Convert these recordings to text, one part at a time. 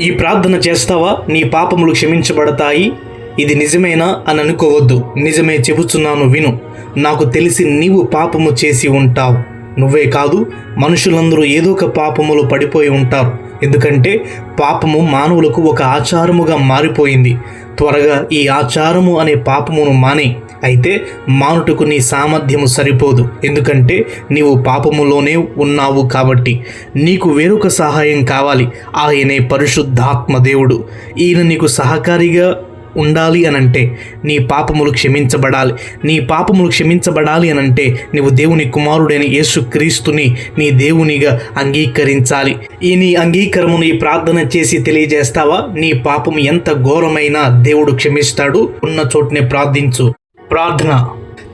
ఈ ప్రార్థన చేస్తావా? నీ పాపములు క్షమించబడతాయి. ఇది నిజమేనా అని అనుకోవద్దు. నిజమే చెబుతున్నాను విను. నాకు తెలిసి నీవు పాపము చేసి ఉంటావు. నువ్వే కాదు మనుషులందరూ ఏదో ఒక పాపములు పడిపోయి ఉంటారు. ఎందుకంటే పాపము మానవులకు ఒక ఆచారముగా మారిపోయింది. త్వరగా ఈ ఆచారము అనే పాపమును మానే. అయితే మానుటకు నీ సామర్థ్యము సరిపోదు. ఎందుకంటే నీవు పాపములోనే ఉన్నావు కాబట్టి నీకు వేరొక సహాయం కావాలి. ఆయనే పరిశుద్ధాత్మ దేవుడు. ఈయన నీకు సహకారిగా ఉండాలి అనంటే నీ పాపములు క్షమించబడాలి. నీ పాపములు క్షమించబడాలి అనంటే నీవు దేవుని కుమారుడైన యేసు క్రీస్తుని నీ దేవునిగా అంగీకరించాలి. ఈ నీ అంగీకారమును ఈ ప్రార్థన చేసి తెలియజేస్తావా? నీ పాపం ఎంత ఘోరమైనా దేవుడు క్షమిస్తాడు. ఉన్న చోటునే ప్రార్థించు. ప్రార్థన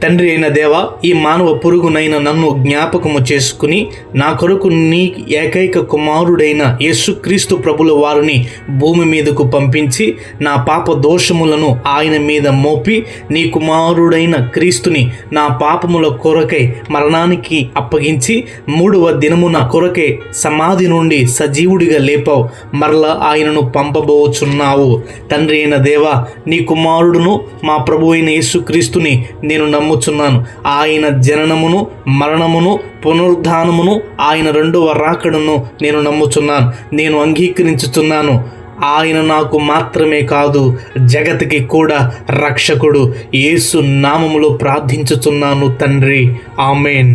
తండ్రి అయిన దేవ ఈ మానవ పురుగునైన నన్ను జ్ఞాపకము చేసుకుని నా కొరకు నీ ఏకైక కుమారుడైన యేసుక్రీస్తు ప్రభుల వారిని భూమి మీదకు పంపించి నా పాప దోషములను ఆయన మీద మోపి నీ కుమారుడైన క్రీస్తుని నా పాపముల కొరకై మరణానికి అప్పగించి మూడవ దినమున కొరకై సమాధి నుండి సజీవుడిగా లేపావు. మరలా ఆయనను పంపబోచున్నావు. తండ్రి అయిన దేవ నీ కుమారుడును మా ప్రభు అయిన యేసుక్రీస్తుని నేను నమ్ముచున్నాను. ఆయన జననమును మరణమును పునరుద్ధానమును ఆయన రెండవ రాకడను నేను నమ్ముచున్నాను. నేను అంగీకరించుచున్నాను. ఆయన నాకు మాత్రమే కాదు జగతికి కూడా రక్షకుడు. యేసు నామములో ప్రార్థించుచున్నాను తండ్రి. ఆమెన్.